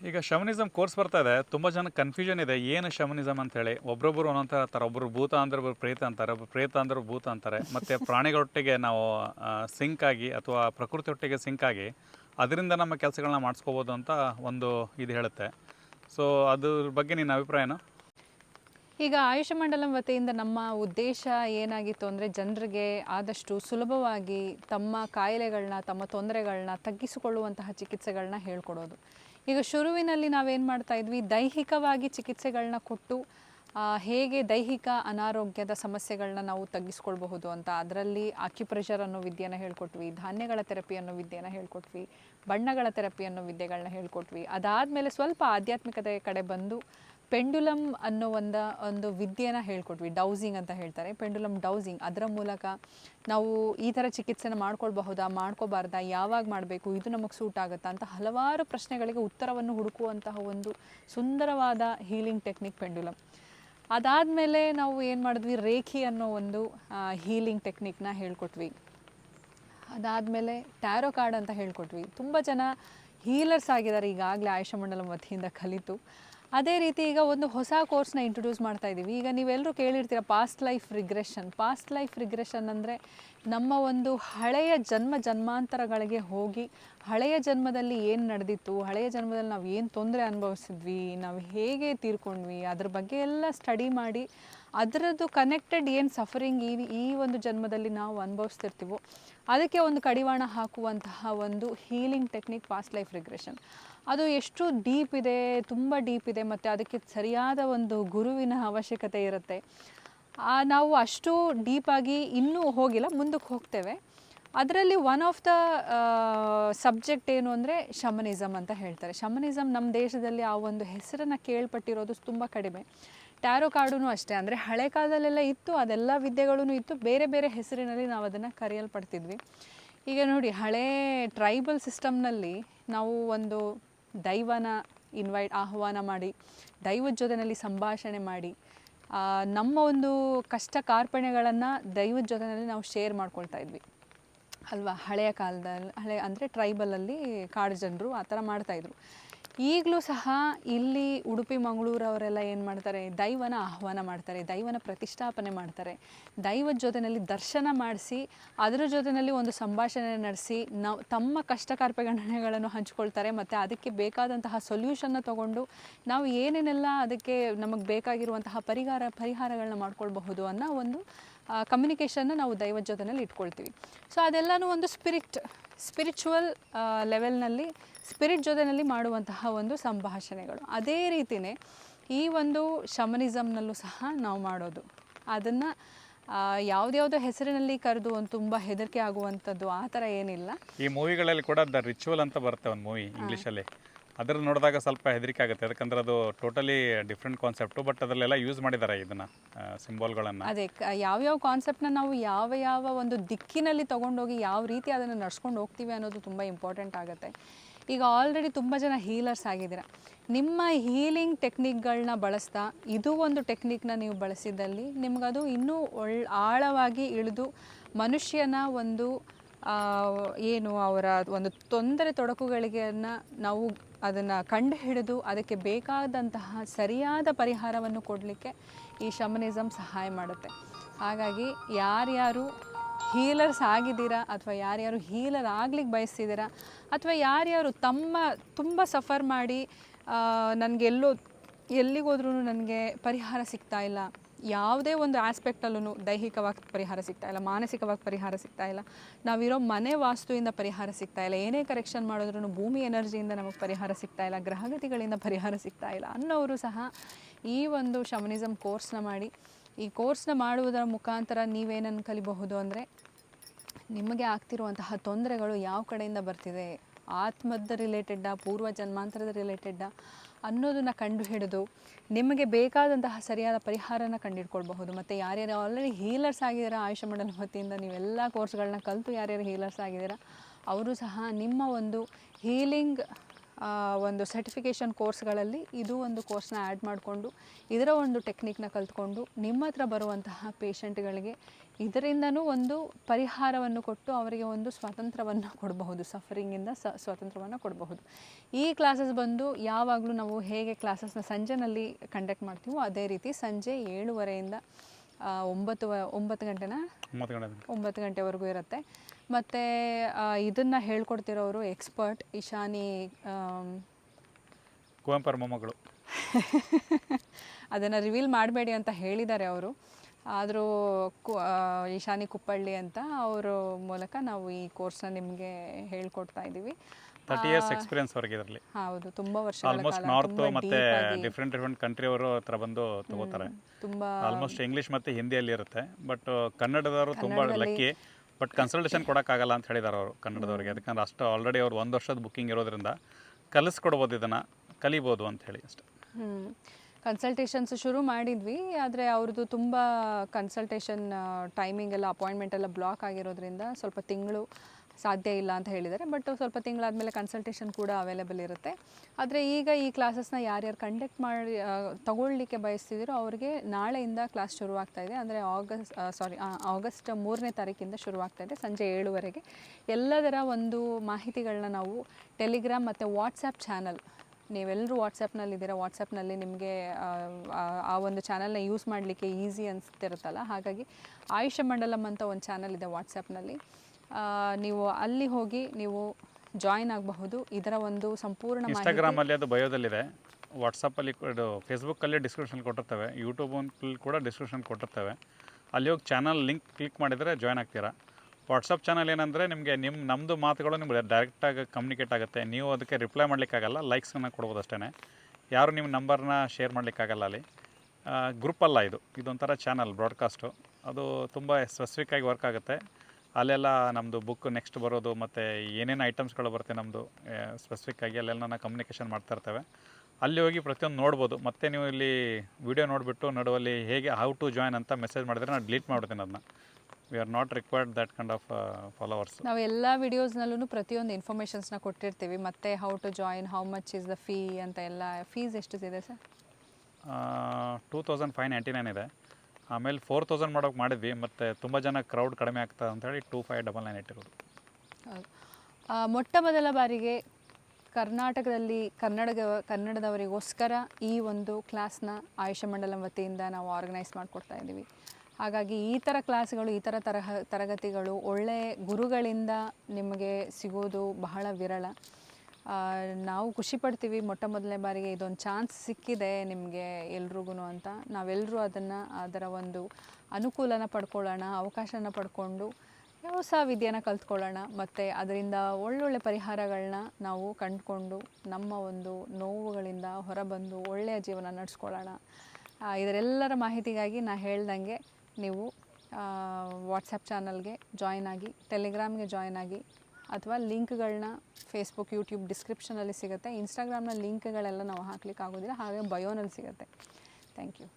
ಈಗ ಶಮನಿಸಮ್ ಕೋರ್ಸ್ ಬರ್ತಾ ಇದೆ. ತುಂಬ ಜನ ಕನ್ಫ್ಯೂಷನ್ ಇದೆ. ಏನು ಶಮನಿಸಮ್ ಅಂತ ಹೇಳಿ. ಒಬ್ಬರೊಬ್ಬರು ಒಂದೊಂದು ಥರ ಅಂತಾರೆ. ಒಬ್ಬರು ಭೂತ ಅಂದ್ರೆ ಒಬ್ಬರು ಪ್ರೇತ ಅಂತಾರೆ. ಒಬ್ಬರು ಪ್ರೇತ ಅಂದ್ರೆ ಭೂತ ಅಂತಾರೆ. ಮತ್ತು ಪ್ರಾಣಿಗಳೊಟ್ಟಿಗೆ ನಾವು ಸಿಂಕ್ ಆಗಿ ಅಥವಾ ಪ್ರಕೃತಿ ಒಟ್ಟಿಗೆ ಸಿಂಕ್ ಆಗಿ ಅದರಿಂದ ನಮ್ಮ ಕೆಲಸಗಳನ್ನ ಮಾಡಿಸ್ಕೋಬೋದು ಅಂತ ಒಂದು ಇದು ಹೇಳುತ್ತೆ. ಸೊ ಅದ್ರ ಬಗ್ಗೆ ನಿನ್ನ ಅಭಿಪ್ರಾಯನ ಈಗ ಆಯುಷ ಮಂಡಲಂ ವತಿಯಿಂದ ನಮ್ಮ ಉದ್ದೇಶ ಏನಾಗಿತ್ತು ಅಂದರೆ ಜನರಿಗೆ ಆದಷ್ಟು ಸುಲಭವಾಗಿ ತಮ್ಮ ಕಾಯಿಲೆಗಳನ್ನ ತಮ್ಮ ತೊಂದರೆಗಳನ್ನ ತಗ್ಗಿಸಿಕೊಳ್ಳುವಂತಹ ಚಿಕಿತ್ಸೆಗಳನ್ನ ಹೇಳ್ಕೊಡೋದು. ಈಗ ಶುರುವಿನಲ್ಲಿ ನಾವೇನು ಮಾಡ್ತಾ ಇದ್ವಿ? ದೈಹಿಕವಾಗಿ ಚಿಕಿತ್ಸೆಗಳನ್ನ ಕೊಟ್ಟು ಹೇಗೆ ದೈಹಿಕ ಅನಾರೋಗ್ಯದ ಸಮಸ್ಯೆಗಳನ್ನ ನಾವು ತಗ್ಗಿಸ್ಕೊಳ್ಬಹುದು ಅಂತ ಅದರಲ್ಲಿ ಆಕ್ಯುಪ್ರೆಷರ್ ಅನ್ನೋ ವಿದ್ಯೆನ ಹೇಳ್ಕೊಟ್ವಿ, ಧಾನ್ಯಗಳ ಥೆರಪಿ ಅನ್ನೋ ವಿದ್ಯೆನ ಹೇಳ್ಕೊಟ್ವಿ, ಬಣ್ಣಗಳ ಥೆರಪಿ ಅನ್ನೋ ವಿದ್ಯೆಗಳನ್ನ ಹೇಳ್ಕೊಟ್ವಿ. ಅದಾದಮೇಲೆ ಸ್ವಲ್ಪ ಆಧ್ಯಾತ್ಮಿಕತೆಯ ಕಡೆ ಬಂದು ಪೆಂಡುಲಮ್ ಅನ್ನೋ ಒಂದು ಒಂದು ವಿದ್ಯೆನ ಹೇಳ್ಕೊಟ್ವಿ, ಡೌಸಿಂಗ್ ಅಂತ ಹೇಳ್ತಾರೆ. ಪೆಂಡುಲಮ್ ಡೌಸಿಂಗ್ ಅದರ ಮೂಲಕ ನಾವು ಈ ಥರ ಚಿಕಿತ್ಸೆನ ಮಾಡ್ಕೊಳ್ಬಹುದಾ, ಮಾಡ್ಕೋಬಾರ್ದಾ, ಯಾವಾಗ ಮಾಡಬೇಕು, ಇದು ನಮಗೆ ಸೂಟ್ ಆಗುತ್ತಾ ಅಂತ ಹಲವಾರು ಪ್ರಶ್ನೆಗಳಿಗೆ ಉತ್ತರವನ್ನು ಹುಡುಕುವಂತಹ ಒಂದು ಸುಂದರವಾದ ಹೀಲಿಂಗ್ ಟೆಕ್ನಿಕ್ ಪೆಂಡುಲಮ್. ಅದಾದಮೇಲೆ ನಾವು ಏನು ಮಾಡಿದ್ವಿ, ರೇಖಿ ಅನ್ನೋ ಒಂದು ಹೀಲಿಂಗ್ ಟೆಕ್ನಿಕ್ನ ಹೇಳ್ಕೊಟ್ವಿ. ಅದಾದಮೇಲೆ ಟ್ಯಾರೋ ಕಾರ್ಡ್ ಅಂತ ಹೇಳ್ಕೊಟ್ವಿ. ತುಂಬ ಜನ ಹೀಲರ್ಸ್ ಆಗಿದ್ದಾರೆ ಈಗಾಗಲೇ ಆಯುಷ ಮಂಡಲಂ ವತಿಯಿಂದ ಕಲಿತು. ಅದೇ ರೀತಿ ಈಗ ಒಂದು ಹೊಸ ಕೋರ್ಸ್ನ ಇಂಟ್ರೊಡ್ಯೂಸ್ ಮಾಡ್ತಾ ಇದ್ದೀವಿ ಈಗ ನೀವೆಲ್ಲರೂ ಕೇಳಿರ್ತೀರ past life regression past life regression ಅಂದರೆ ನಮ್ಮ ಒಂದು ಹಳೆಯ ಜನ್ಮ ಜನ್ಮಾಂತರಗಳಿಗೆ ಹೋಗಿ ಹಳೆಯ ಜನ್ಮದಲ್ಲಿ ಏನು ನಡೆದಿತ್ತು, ಹಳೆಯ ಜನ್ಮದಲ್ಲಿ ನಾವು ಏನು ತೊಂದರೆ ಅನುಭವಿಸಿದ್ವಿ, ನಾವು ಹೇಗೆ ತೀರ್ಕೊಂಡ್ವಿ, ಅದ್ರ ಬಗ್ಗೆ ಎಲ್ಲ ಸ್ಟಡಿ ಮಾಡಿ ಅದರದ್ದು ಕನೆಕ್ಟೆಡ್ ಏನು ಸಫರಿಂಗ್ ಈ ಈ ಒಂದು ಜನ್ಮದಲ್ಲಿ ನಾವು ಅನುಭವಿಸ್ತಿರ್ತೀವೋ ಅದಕ್ಕೆ ಒಂದು ಕಡಿವಾಣ ಹಾಕುವಂತಹ ಒಂದು healing technique past life regression ಅದು ಎಷ್ಟು ಡೀಪ್ ಇದೆ, ತುಂಬ ಡೀಪ್ ಇದೆ, ಮತ್ತು ಅದಕ್ಕೆ ಸರಿಯಾದ ಒಂದು ಗುರುವಿನ ಅವಶ್ಯಕತೆ ಇರುತ್ತೆ. ನಾವು ಅಷ್ಟು ಡೀಪಾಗಿ ಇನ್ನೂ ಹೋಗಿಲ್ಲ, ಮುಂದಕ್ಕೆ ಹೋಗ್ತೇವೆ. ಅದರಲ್ಲಿ ಒನ್ ಆಫ್ ದ ಸಬ್ಜೆಕ್ಟ್ ಏನು ಅಂದರೆ ಶಮನಿಸಮ್ ಅಂತ ಹೇಳ್ತಾರೆ. ಶಮನಿಸಮ್ ನಮ್ಮ ದೇಶದಲ್ಲಿ ಆ ಒಂದು ಹೆಸರನ್ನು ಕೇಳ್ಪಟ್ಟಿರೋದು ತುಂಬ ಕಡಿಮೆ. ಟ್ಯಾರೋ ಕಾರ್ಡೂ ಅಷ್ಟೇ, ಅಂದರೆ ಹಳೆ ಕಾಲದಲ್ಲೆಲ್ಲ ಇತ್ತು, ಅದೆಲ್ಲ ವಿದ್ಯೆಗಳೂ ಇತ್ತು, ಬೇರೆ ಬೇರೆ ಹೆಸರಿನಲ್ಲಿ ನಾವು ಅದನ್ನು ಕರೆಯಲ್ಪಡ್ತಿದ್ವಿ. ಈಗ ನೋಡಿ, ಹಳೇ ಟ್ರೈಬಲ್ ಸಿಸ್ಟಮ್ನಲ್ಲಿ ನಾವು ಒಂದು ದೈವನ ಇನ್ವೈಟ್ ಆಹ್ವಾನ ಮಾಡಿ, ದೈವದ ಜೊತೆಯಲ್ಲಿ ಸಂಭಾಷಣೆ ಮಾಡಿ ನಮ್ಮ ಒಂದು ಕಷ್ಟ ಕಾರ್ಪಣ್ಯಗಳನ್ನು ದೈವದ ಜೊತೆಯಲ್ಲಿ ನಾವು ಶೇರ್ ಮಾಡ್ಕೊಳ್ತಾ ಇದ್ವಿ. ಅಲ್ವಾ? ಹಳೆಯ ಕಾಲದಲ್ಲಿ, ಹಳೆ ಅಂದರೆ ಟ್ರೈಬಲಲ್ಲಿ ಕಾಡು ಜನರು ಆ ಥರ ಮಾಡ್ತಾಯಿದ್ರು ಈಗಲೂ ಸಹ ಇಲ್ಲಿ ಉಡುಪಿ, ಮಂಗಳೂರವರೆಲ್ಲ ಏನು ಮಾಡ್ತಾರೆ? ದೈವನ ಆಹ್ವಾನ ಮಾಡ್ತಾರೆ, ದೈವನ ಪ್ರತಿಷ್ಠಾಪನೆ ಮಾಡ್ತಾರೆ. ದೈವದ ಜೊತೆಯಲ್ಲಿ ದರ್ಶನ ಮಾಡಿಸಿ, ಅದರ ಜೊತೆಯಲ್ಲಿ ಒಂದು ಸಂಭಾಷಣೆ ನಡೆಸಿ, ನಾವು ತಮ್ಮ ಕಷ್ಟ ಕಾರ್ಪಣ್ಯಗಳನ್ನು ಹಂಚಿಕೊಳ್ತಾರೆ, ಮತ್ತು ಅದಕ್ಕೆ ಬೇಕಾದಂತಹ ಸೊಲ್ಯೂಷನ್ನ ತಗೊಂಡು ನಾವು ಏನೇನೆಲ್ಲ ಅದಕ್ಕೆ ನಮಗೆ ಬೇಕಾಗಿರುವಂತಹ ಪರಿಹಾರ ಪರಿಹಾರಗಳನ್ನ ಮಾಡ್ಕೊಳ್ಬಹುದು ಅನ್ನೋ ಒಂದು ಕಮ್ಯುನಿಕೇಷನ್ನ ನಾವು ದೈವದ ಜೊತೆಯಲ್ಲಿ ಇಟ್ಕೊಳ್ತೀವಿ. ಸೊ ಅದೆಲ್ಲನೂ ಒಂದು ಸ್ಪಿರಿಟ್ ಸ್ಪಿರಿಚುವಲ್ ಲೆವೆಲ್ನಲ್ಲಿ ಸ್ಪಿರಿಟ್ ಜೊತೆಯಲ್ಲಿ ಮಾಡುವಂತಹ ಒಂದು ಸಂಭಾಷಣೆಗಳು. ಅದೇ ರೀತಿಯೇ ಈ ಒಂದು ಶಮನಿಸಮ್ನಲ್ಲೂ ಸಹ ನಾವು ಮಾಡೋದು. ಅದನ್ನು ಯಾವ್ದ್ಯಾವುದೋ ಹೆಸರಿನಲ್ಲಿ ಕರೆದು ಒಂದು ತುಂಬ ಹೆದರಿಕೆ ಆಗುವಂಥದ್ದು ಆ ಥರ ಏನಿಲ್ಲ. ಈ ಮೂವಿಗಳಲ್ಲಿ ಕೂಡ ದ ರಿಚುವಲ್ ಅಂತ ಬರುತ್ತೆ ಒಂದು ಮೂವಿ ಇಂಗ್ಲೀಷಲ್ಲಿ ಅದ್ರಲ್ಲಿ ನೋಡಿದಾಗ ಸ್ವಲ್ಪ ಹೆದರಿಕೆ ಆಗುತ್ತೆ. ಯಾಕಂದ್ರೆ ಅದು ಟೋಟಲಿ ಡಿಫ್ರೆಂಟ್ ಕಾನ್ಸೆಪ್ಟು ಬಟ್ ಅದರಲ್ಲೆಲ್ಲ ಯೂಸ್ ಮಾಡಿದ್ದಾರೆ ಇದನ್ನ ಸಿಂಬಾಲ್ಗಳನ್ನು ಅದೇ ಯಾವ್ಯಾವ ಕಾನ್ಸೆಪ್ಟ್ನ ನಾವು ಯಾವ ಯಾವ ಒಂದು ದಿಕ್ಕಿನಲ್ಲಿ ತಗೊಂಡೋಗಿ ಯಾವ ರೀತಿ ಅದನ್ನು ನಡ್ಸ್ಕೊಂಡು ಹೋಗ್ತೀವಿ ಅನ್ನೋದು ತುಂಬ ಇಂಪಾರ್ಟೆಂಟ್ ಆಗುತ್ತೆ. ಈಗ ಆಲ್ರೆಡಿ ತುಂಬ ಜನ ಹೀಲರ್ಸ್ ಆಗಿದ್ದೀರ. ನಿಮ್ಮ ಹೀಲಿಂಗ್ ಟೆಕ್ನಿಕ್ಗಳನ್ನ ಬಳಸ್ತಾ ಇದು ಒಂದು ಟೆಕ್ನಿಕ್ನ ನೀವು ಬಳಸಿದಲ್ಲಿ ನಿಮಗದು ಇನ್ನೂ ಒಳ್, ಆಳವಾಗಿ ಇಳಿದು ಮನುಷ್ಯನ ಒಂದು ಏನು ಅವರ ಒಂದು ತೊಂದರೆ ತೊಡಕುಗಳಿಗೆ ನಾವು ಅದನ್ನು ಕಂಡು ಹಿಡಿದು ಅದಕ್ಕೆ ಬೇಕಾದಂತಹ ಸರಿಯಾದ ಪರಿಹಾರವನ್ನು ಕೊಡಲಿಕ್ಕೆ ಈ ಶಮನಿಸಮ್ ಸಹಾಯ ಮಾಡುತ್ತೆ. ಹಾಗಾಗಿ ಯಾರ್ಯಾರು ಹೀಲರ್ಸ್ ಆಗಿದ್ದೀರಾ ಅಥವಾ ಯಾರ್ಯಾರು ಹೀಲರ್ ಆಗ್ಲಿಕ್ಕೆ ಬಯಸ್ತಿದ್ದೀರಾ ಅಥವಾ ಯಾರ್ಯಾರು ತಮ್ಮ ತುಂಬ ಸಫರ್ ಮಾಡಿ ನನಗೆಲ್ಲೋ ಎಲ್ಲಿಗೋದ್ರೂ ನನಗೆ ಪರಿಹಾರ ಸಿಗ್ತಾ ಇಲ್ಲ ಯಾವುದೇ ಒಂದು ಆಸ್ಪೆಕ್ಟಲ್ಲೂ ದೈಹಿಕವಾಗಿ ಪರಿಹಾರ ಸಿಗ್ತಾ ಇಲ್ಲ, ಮಾನಸಿಕವಾಗಿ ಪರಿಹಾರ ಸಿಗ್ತಾ ಇಲ್ಲ. ನಾವಿರೋ ಮನೆ ವಾಸ್ತುವಿಂದ ಪರಿಹಾರ ಸಿಗ್ತಾ ಇಲ್ಲ, ಏನೇ ಕರೆಕ್ಷನ್ ಮಾಡಿದ್ರೂ ಭೂಮಿ ಎನರ್ಜಿಯಿಂದ ನಮಗೆ ಪರಿಹಾರ ಸಿಗ್ತಾ ಇಲ್ಲ, ಗ್ರಹಗತಿಗಳಿಂದ ಪರಿಹಾರ ಸಿಗ್ತಾ ಇಲ್ಲ ಅನ್ನೋರು ಸಹ ಈ ಒಂದು ಶಮನಿಸಮ್ ಕೋರ್ಸ್ನ ಮಾಡಿ, ಈ ಕೋರ್ಸ್ನ ಮಾಡುವುದರ ಮುಖಾಂತರ ನೀವೇನನ್ನು ಕಲಿಬಹುದು ಅಂದರೆ ನಿಮಗೆ ಆಗ್ತಿರುವಂತಹ ತೊಂದರೆಗಳು ಯಾವ ಕಡೆಯಿಂದ ಬರ್ತಿದೆ? ಆತ್ಮದ ರಿಲೇಟೆಡ್ಡಾ ಪೂರ್ವ ಜನ್ಮಾಂತರದ ರಿಲೇಟೆಡ್ಡಾ ಅನ್ನೋದನ್ನು ಕಂಡು ಹಿಡಿದು ನಿಮಗೆ ಬೇಕಾದಂತಹ ಸರಿಯಾದ ಪರಿಹಾರನ ಕಂಡುಹಿಡ್ಕೊಳ್ಬಹುದು ಮತ್ತು ಯಾರ್ಯಾರು ಆಲ್ರೆಡಿ ಹೀಲರ್ಸ್ ಆಗಿದ್ದೀರಾ ಆಯುಷ ಮಂಡಲ ವತಿಯಿಂದ ನೀವೆಲ್ಲ ಕೋರ್ಸ್ಗಳನ್ನ ಕಲಿತು ಯಾರ್ಯಾರು ಹೀಲರ್ಸ್ ಆಗಿದ್ದೀರಾ, ಅವರು ಸಹ ನಿಮ್ಮ ಒಂದು ಹೀಲಿಂಗ್ ಒಂದು ಸರ್ಟಿಫಿಕೇಷನ್ ಕೋರ್ಸ್ಗಳಲ್ಲಿ ಇದು ಒಂದು ಕೋರ್ಸ್ನ ಆ್ಯಡ್ ಮಾಡಿಕೊಂಡು ಇದರ ಒಂದು ಟೆಕ್ನಿಕ್ನ ಕಲ್ತ್ಕೊಂಡು ನಿಮ್ಮ ಹತ್ರ ಬರುವಂತಹ ಪೇಷಂಟ್ಗಳಿಗೆ ಇದರಿಂದನೂ ಒಂದು ಪರಿಹಾರವನ್ನು ಕೊಟ್ಟು ಅವರಿಗೆ ಒಂದು ಸ್ವಾತಂತ್ರ್ಯವನ್ನು ಕೊಡಬಹುದು ಸಫರಿಂಗಿಂದ ಸ ಸ್ವಾತಂತ್ರ್ಯವನ್ನು ಕೊಡಬಹುದು. ಈ ಕ್ಲಾಸಸ್ ಬಂದು ಯಾವಾಗಲೂ ನಾವು ಹೇಗೆ ಕ್ಲಾಸಸ್ನ ಸಂಜೆನಲ್ಲಿ ಕಂಡಕ್ಟ್ ಮಾಡ್ತೀವೋ ಅದೇ ರೀತಿ ಸಂಜೆ ಏಳುವರೆಯಿಂದ ಒಂಬತ್ತು ಒಂಬತ್ತು ಗಂಟೆನ? ಒಂಬತ್ತು ಗಂಟೆ ಒಂಬತ್ತು ಗಂಟೆವರೆಗೂ ಇರುತ್ತೆ. ಮತ್ತು ಇದನ್ನು ಹೇಳ್ಕೊಡ್ತಿರೋರು ಎಕ್ಸ್ಪರ್ಟ್ ಇಶಾನಿ ಕುವೆಂಪರ ಮೊಮ್ಮಗಳು. ಅದನ್ನು ರಿವೀಲ್ ಮಾಡಬೇಡಿ ಅಂತ ಹೇಳಿದ್ದಾರೆ ಅವರು. ಆದರೂ ಕು ಈಶಾನಿ ಕುಪ್ಪಳ್ಳಿ ಅಂತ ಅವರ ಮೂಲಕ ನಾವು ಈ ಕೋರ್ಸ್ನ ನಿಮಗೆ ಹೇಳ್ಕೊಡ್ತಾ ಇದ್ದೀವಿ ತರ್ಟಿ ಇಯರ್ಸ್ ಎಕ್ಸ್ಪೀರಿಯನ್ಸ್ ಅವ್ರಿಗೆ ಇದರಲ್ಲಿ. ಹೌದು ತುಂಬ ವರ್ಷ ಆಲ್ಮೋಸ್ಟ್ ನಾರ್ತ್ ಮತ್ತೆ ಡಿಫ್ರೆಂಟ್ ಡಿಫ್ರೆಂಟ್ ಕಂಟ್ರಿ ಅವರು ಹತ್ರ ಬಂದು ತಗೋತಾರೆ. ತುಂಬ ಆಲ್ಮೋಸ್ಟ್ ಇಂಗ್ಲಿಷ್ ಮತ್ತೆ ಹಿಂದಿಯಲ್ಲಿ ಇರುತ್ತೆ ಬಟ್ ಕನ್ನಡದವರು ತುಂಬಾ ಲಕ್ಕಿ ಬಟ್ ಕನ್ಸಲ್ಟೇಷನ್ ಕೊಡೋಕ್ಕಾಗಲ್ಲ ಅಂತ ಹೇಳಿದಾರೆ ಅವರು ಕನ್ನಡದವ್ರಿಗೆ. ಯಾಕಂದ್ರೆ ಅಷ್ಟು ಆಲ್ರೆಡಿ ಅವ್ರು ಒಂದು ವರ್ಷದ ಬುಕ್ಕಿಂಗ್ ಇರೋದ್ರಿಂದ ಕಲಿಸ್ಕೊಡ್ಬೋದು ಇದನ್ನು ಕಲಿಬೋದು ಅಂತ ಹೇಳಿ ಅಷ್ಟೇ. ಕನ್ಸಲ್ಟೇಷನ್ಸ್ ಶುರು ಮಾಡಿದ್ವಿ ಆದರೆ ಅವ್ರದ್ದು ತುಂಬ ಕನ್ಸಲ್ಟೇಷನ್ ಟೈಮಿಂಗ್ ಎಲ್ಲ ಅಪಾಯಿಂಟ್ಮೆಂಟ್ ಎಲ್ಲ ಬ್ಲಾಕ್ ಆಗಿರೋದ್ರಿಂದ ಸ್ವಲ್ಪ ತಿಂಗಳು ಸಾಧ್ಯ ಇಲ್ಲ ಅಂತ ಹೇಳಿದ್ದಾರೆ. ಬಟ್ ಸ್ವಲ್ಪ ತಿಂಗಳಾದಮೇಲೆ ಕನ್ಸಲ್ಟೇಷನ್ ಕೂಡ ಅವೈಲೇಬಲ್ ಇರುತ್ತೆ. ಆದರೆ ಈಗ ಈ ಕ್ಲಾಸಸ್ನ ಯಾರ್ಯಾರು ಕಂಡಕ್ಟ್ ಮಾಡಿ ತಗೊಳ್ಳಿಕ್ಕೆ ಬಯಸ್ತಿದ್ದೀರೋ ಅವ್ರಿಗೆ ನಾಳೆಯಿಂದ ಕ್ಲಾಸ್ ಶುರುವಾಗ್ತಾ ಇದೆ. ಅಂದರೆ ಆಗಸ್ಟ್ ಸಾರಿ ಆಗಸ್ಟ್ ಮೂರನೇ ತಾರೀಕಿಂದ ಶುರುವಾಗ್ತಾ ಇದೆ, ಸಂಜೆ ಏಳುವರೆಗೆ. ಎಲ್ಲದರ ಒಂದು ಮಾಹಿತಿಗಳನ್ನ ನಾವು ಟೆಲಿಗ್ರಾಮ್ ಮತ್ತು ವಾಟ್ಸಪ್ ಚಾನಲ್ ನೀವೆಲ್ಲರೂ ವಾಟ್ಸಪ್ನಲ್ಲಿದ್ದೀರಾ ವಾಟ್ಸಪ್ನಲ್ಲಿ ನಿಮಗೆ, ಆ ಒಂದು ಚಾನಲ್ನ ಯೂಸ್ ಮಾಡಲಿಕ್ಕೆ ಈಸಿ ಅನಿಸ್ತಿರುತ್ತಲ್ಲ? ಹಾಗಾಗಿ ಆಯುಷ ಮಂಡಲಂ ಅಂತ ಒಂದು ಚಾನಲ್ ಇದೆ ವಾಟ್ಸಪ್ನಲ್ಲಿ ನೀವು ಅಲ್ಲಿ ಹೋಗಿ ನೀವು ಜಾಯಿನ್ ಆಗಬಹುದು. ಇದರ ಒಂದು ಸಂಪೂರ್ಣ ಮಾಹಿತಿ ಇನ್ಸ್ಟಾಗ್ರಾಮಲ್ಲಿ ಅದು ಬಯೋದಲ್ಲಿದೆ. ವಾಟ್ಸಪ್ಪಲ್ಲಿ ಇದು ಫೇಸ್ಬುಕ್ಕಲ್ಲಿ ಡಿಸ್ಕ್ರಿಪ್ಷನ್ ಕೊಟ್ಟಿರ್ತವೆ. ಯೂಟ್ಯೂಬ್ ಕೂಡ ಡಿಸ್ಕ್ರಿಪ್ಷನ್ ಕೊಟ್ಟಿರ್ತವೆ. ಅಲ್ಲಿ ಹೋಗಿ ಚಾನಲ್ ಲಿಂಕ್ ಕ್ಲಿಕ್ ಮಾಡಿದರೆ ಜಾಯ್ನ್ ಆಗ್ತೀರಾ. ವಾಟ್ಸಪ್ ಚಾನಲ್ ಏನಂದರೆ ನಿಮಗೆ ನಿಮ್ಮ ನಮ್ಮದು ಮಾತುಗಳು ನಿಮಗೆ ಡೈರೆಕ್ಟಾಗಿ ಕಮ್ಯುನಿಕೇಟ್ ಆಗುತ್ತೆ. ನೀವು ಅದಕ್ಕೆ ರಿಪ್ಲೈ ಮಾಡಲಿಕ್ಕಾಗಲ್ಲ ಲೈಕ್ಸನ್ನು ಕೊಡ್ಬೋದು ಅಷ್ಟೇ ಯಾರು ನಿಮ್ಮ ನಂಬರ್ನ ಶೇರ್ ಮಾಡಲಿಕ್ಕಾಗಲ್ಲ ಅಲ್ಲಿ. ಗ್ರೂಪ್ ಅಲ್ಲ ಇದು. ಇದೊಂಥರ ಚಾನಲ್ ಬ್ರಾಡ್ಕಾಸ್ಟು ಅದು ತುಂಬ ಸ್ಪೆಸಿಫಿಕ್ಕಾಗಿ ವರ್ಕ್ ಆಗುತ್ತೆ. ಅಲ್ಲೆಲ್ಲ ನಮ್ಮದು ಬುಕ್ ನೆಕ್ಸ್ಟ್ ಬರೋದು ಮತ್ತು ಏನೇನು ಐಟಮ್ಸ್ಗಳು ಬರುತ್ತೆ ನಮ್ಮದು ಸ್ಪೆಸಿಫಿಕ್ ಆಗಿ ಅಲ್ಲೆಲ್ಲ ನಾನು ಕಮ್ಯುನಿಕೇಷನ್ ಮಾಡ್ತಾ ಇರ್ತೇವೆ. ಅಲ್ಲಿ ಹೋಗಿ ಪ್ರತಿಯೊಂದು ನೋಡ್ಬೋದು. ಮತ್ತೆ ನೀವು ಇಲ್ಲಿ ವಿಡಿಯೋ ನೋಡಿಬಿಟ್ಟು ನಡುವಲ್ಲಿ ಹೇಗೆ ಹೌ ಟು ಜಾಯ್ನ್ ಅಂತ ಮೆಸೇಜ್ ಮಾಡಿದ್ರೆ ನಾನು ಡಿಲೀಟ್ ಮಾಡ್ತೀನಿ ಅದನ್ನ we are not required that kind of followers ನಾವು ಎಲ್ಲ ವಿಡಿಯೋಸ್ನಲ್ಲೂ ಪ್ರತಿಯೊಂದು ಇನ್ಫಾರ್ಮೇಷನ್ಸ್ನ ಕೊಟ್ಟಿರ್ತೀವಿ. ಮತ್ತು how to join how much is the fee ಅಂತ ಎಲ್ಲ ಫೀಸ್ ಎಷ್ಟಿದೆ sir? Two thousand five ninety nine ಇದೆ. ಆಮೇಲೆ ಫೋರ್ ತೌಸಂಡ್ ಮಾಡೋಕೆ ಮಾಡಿದ್ವಿ, ಮತ್ತು ತುಂಬ ಜನ ಕ್ರೌಡ್ ಕಡಿಮೆ ಆಗ್ತದೆ ಅಂತೇಳಿ ಟೂ ಫೈವ್ ಡಬಲ್ ನೈನ್ ಇಟ್ಟಿರೋದು. ಮೊಟ್ಟ ಮೊದಲ ಬಾರಿಗೆ ಕರ್ನಾಟಕದಲ್ಲಿ ಕನ್ನಡ ಕನ್ನಡದವರಿಗೋಸ್ಕರ ಈ ಒಂದು ಕ್ಲಾಸ್ನ ಆಯುಷ ಮಂಡಲಂ ವತಿಯಿಂದ ನಾವು ಆರ್ಗನೈಸ್ ಮಾಡಿಕೊಡ್ತಾ ಇದ್ದೀವಿ. ಹಾಗಾಗಿ ಈ ಥರ ಕ್ಲಾಸ್ಗಳು ಈ ಥರ ತರಹ, ತರಗತಿಗಳು ಒಳ್ಳೆಯ ಗುರುಗಳಿಂದ ನಿಮಗೆ ಸಿಗೋದು ಬಹಳ ವಿರಳ. ನಾವು ಖುಷಿ ಪಡ್ತೀವಿ ಮೊಟ್ಟ ಮೊದಲನೇ ಬಾರಿಗೆ ಇದೊಂದು ಚಾನ್ಸ್ ಸಿಕ್ಕಿದೆ ನಿಮಗೆ ಎಲ್ರಿಗೂ ಅಂತ. ನಾವೆಲ್ಲರೂ ಅದನ್ನು ಅದರ ಒಂದು ಅನುಕೂಲನ ಪಡ್ಕೊಳ್ಳೋಣ, ಅವಕಾಶನ ಪಡ್ಕೊಂಡು ಹೊಸ ವಿದ್ಯೆನ ಕಲ್ತ್ಕೊಳ್ಳೋಣ, ಮತ್ತು ಅದರಿಂದ ಒಳ್ಳೊಳ್ಳೆ ಪರಿಹಾರಗಳನ್ನ ನಾವು ಕಂಡುಕೊಂಡು ನಮ್ಮ ಒಂದು ನೋವುಗಳಿಂದ ಹೊರಬಂದು ಒಳ್ಳೆಯ ಜೀವನ ನಡೆಸ್ಕೊಳ್ಳೋಣ. ಇದರೆಲ್ಲರ ಮಾಹಿತಿಗಾಗಿ ನಾ ಹೇಳ್ದಂಗೆ ನೀವು ವಾಟ್ಸಪ್ ಚಾನಲ್ಗೆ ಜಾಯ್ನ್ ಆಗಿ ಟೆಲಿಗ್ರಾಮ್ಗೆ ಜಾಯ್ನ್ ಆಗಿ ಅಥವಾ ಲಿಂಕ್ಗಳನ್ನ ಫೇಸ್ಬುಕ್ ಯೂಟ್ಯೂಬ್ ಡಿಸ್ಕ್ರಿಪ್ಷನಲ್ಲಿ ಸಿಗುತ್ತೆ. ಇನ್ಸ್ಟಾಗ್ರಾಮ್ನ ಲಿಂಕ್ಗಳೆಲ್ಲ ನಾವು ಹಾಕ್ಲಿಕ್ಕೆ ಆಗೋದಿಲ್ಲ ಹಾಗೆ ಬಯೋನಲ್ಲಿ ಸಿಗುತ್ತೆ. Thank you